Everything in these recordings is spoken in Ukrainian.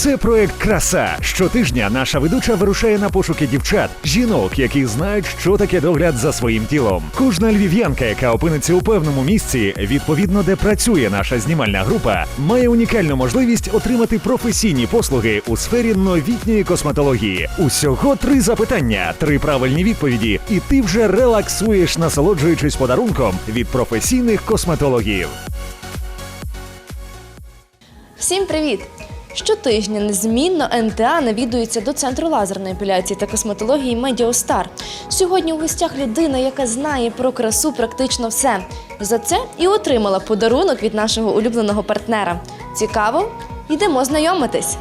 Це проект Краса. Щотижня наша ведуча вирушає на пошуки дівчат, жінок, які знають, що таке догляд за своїм тілом. Кожна львів'янка, яка опиниться у певному місці, відповідно де працює наша знімальна група, має унікальну можливість отримати професійні послуги у сфері новітньої косметології. Усього три запитання, три правильні відповіді, і ти вже релаксуєш, насолоджуючись подарунком від професійних косметологів. Всім привіт! Щотижня незмінно НТА навідується до центру лазерної епіляції та косметології Медіостар. Сьогодні у гостях людина, яка знає про красу практично все. За це і отримала подарунок від нашого улюбленого партнера. Цікаво? Йдемо знайомитись.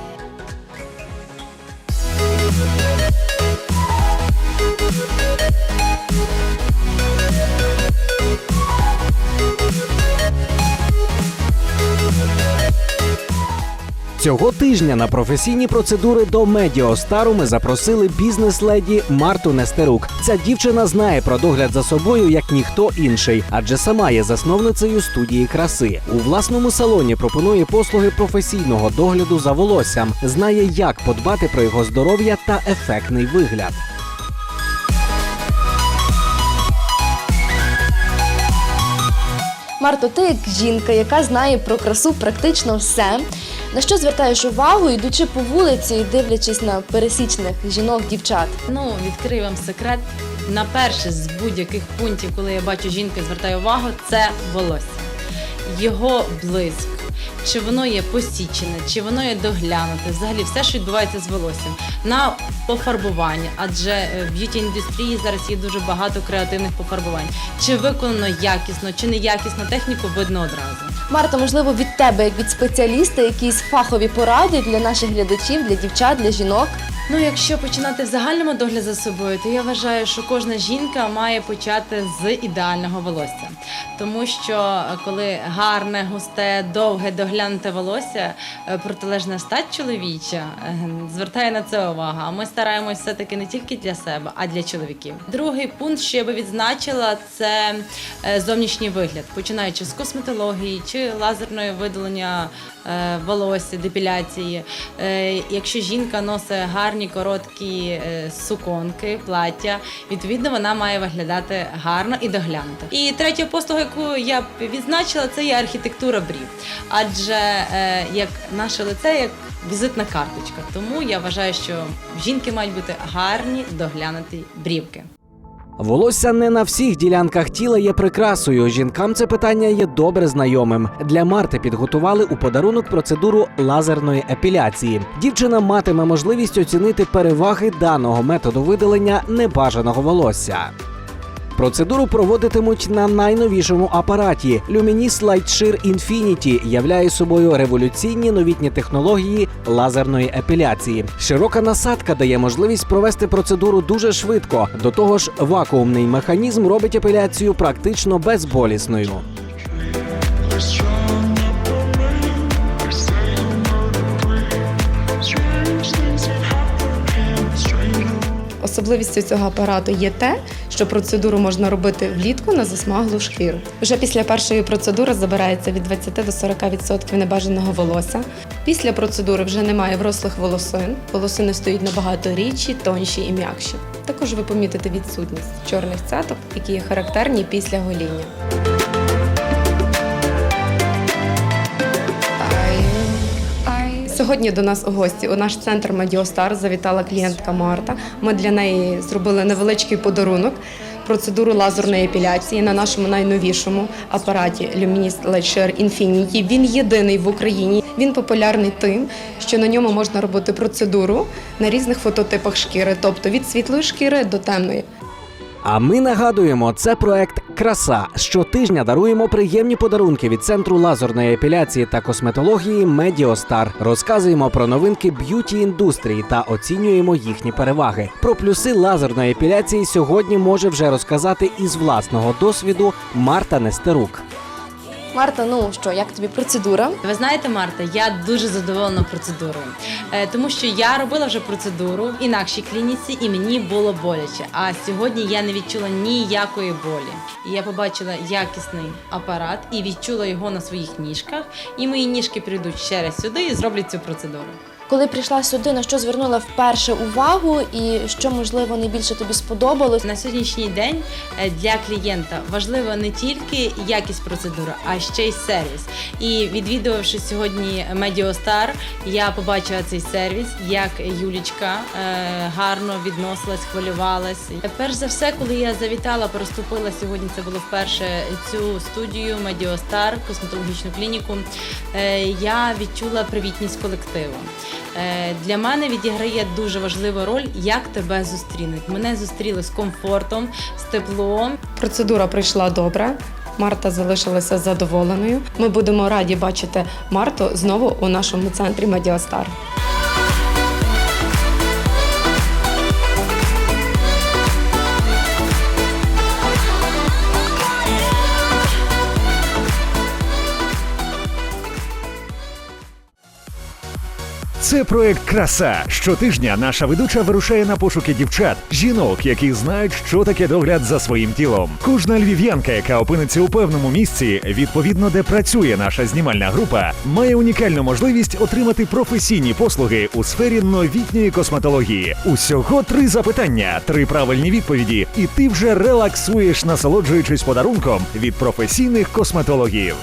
Цього тижня на професійні процедури до Медіостару ми запросили бізнес-леді Марту Нестерук. Ця дівчина знає про догляд за собою як ніхто інший, адже сама є засновницею студії краси. У власному салоні пропонує послуги професійного догляду за волоссям, знає, як подбати про його здоров'я та ефектний вигляд. Марто, ти як жінка, яка знає про красу практично все. На що звертаєш увагу, йдучи по вулиці і дивлячись на пересічних жінок, дівчат? Ну, відкрию вам секрет. На перше з будь-яких пунктів, коли я бачу жінку звертаю увагу, це волосся. Його блиск, чи воно є посічене, чи воно є доглянуте, взагалі все, що відбувається з волоссям. На пофарбування, адже е, в б'юті індустрії зараз є дуже багато креативних пофарбувань. Чи виконано якісно, чи неякісно техніку видно одразу. Марта, можливо, від тебе, як від спеціаліста, якісь фахові поради для наших глядачів, для дівчат, для жінок. Ну, якщо починати в загальному догляд за собою, то я вважаю, що кожна жінка має почати з ідеального волосся. Тому що е, коли гарне, густе, довге, доглянуте волосся, е, протилежна стать чоловіча е, звертає на це увагу. А ми стараємось все-таки не тільки для себе, а для чоловіків. Другий пункт, що я би відзначила, це зовнішній вигляд, починаючи з косметології чи лазерної видалення волосся, депіляції. Якщо жінка носить гарні короткі суконки, плаття, відповідно вона має виглядати гарно і доглянуто. І третя послуга, яку я б відзначила, це є архітектура брів. Адже е, як наше лице, як візитна карточка. Тому я вважаю, що жінки мають бути гарні доглянуті брівки. Волосся не на всіх ділянках тіла є прикрасою. Жінкам це питання є добре знайомим. Для Марти підготували у подарунок процедуру лазерної епіляції. Дівчина матиме можливість оцінити переваги даного методу видалення небажаного волосся. Процедуру проводитимуть на найновішому апараті. Luminis Lightshare Infinity являє собою революційні новітні технології лазерної епіляції. Широка насадка дає можливість провести процедуру дуже швидко. До того ж, вакуумний механізм робить епіляцію практично безболісною. Особливістю цього апарату є те, що процедуру можна робити влітку на засмаглу шкіру. Вже після першої процедури забирається від 20 до 40% небажаного волосся. Після процедури вже немає врослих волосин. Волосини стають набагато рідші, тонші і м'якші. Також ви помітите відсутність чорних цяток, які є характерні після гоління. Сьогодні до нас у гості у наш центр Медіостар завітала клієнтка Марта. Ми для неї зробили невеличкий подарунок. Процедуру лазерної епіляції на нашому найновішому апараті Luminis Lightshare Infinity. Він єдиний в Україні. Він популярний тим, що на ньому можна робити процедуру на різних фототипах шкіри, тобто від світлої шкіри до темної. А ми нагадуємо, це проект Краса. Щотижня даруємо приємні подарунки від центру лазерної епіляції та косметології Медіостар. Розказуємо про новинки б'юті індустрії та оцінюємо їхні переваги. Про плюси лазерної епіляції сьогодні може вже розказати із власного досвіду Марта Нестерук. Марта, ну що, як тобі процедура? Ви знаєте, Марта, я дуже задоволена процедурою, Е, тому що я робила вже процедуру в інакшій клініці, і мені було боляче. А сьогодні я не відчула ніякої болі. Я побачила якісний апарат і відчула його на своїх ніжках. І мої ніжки прийдуть ще раз сюди і зроблять цю процедуру. Коли прийшла сюди, на що звернула вперше увагу, і що можливо найбільше тобі сподобалось? На сьогоднішній день е, для клієнта важлива не тільки якість процедури, а ще й сервіс. І відвідувавши сьогодні Медіостар, я побачила цей сервіс, як Юлічка е, гарно відносилась, хвилювалась. Перш за все, коли я завітала, переступила сьогодні, це було вперше цю студію Медіостар, косметологічну клініку. е, Я відчула привітність колективу. Е, Для мене відіграє дуже важливу роль, як тебе зустрінуть. Мене зустріли з комфортом, з теплом. Процедура пройшла добре. Марта залишилася задоволеною. Ми будемо раді бачити Марту знову у нашому центрі Медіастар. Це проект Краса. Щотижня наша ведуча вирушає на пошуки дівчат, жінок, які знають, що таке догляд за своїм тілом. Кожна львів'янка, яка опиниться у певному місці, відповідно де працює наша знімальна група, має унікальну можливість отримати професійні послуги у сфері новітньої косметології. Усього три запитання, три правильні відповіді, і ти вже релаксуєш, насолоджуючись подарунком від професійних косметологів.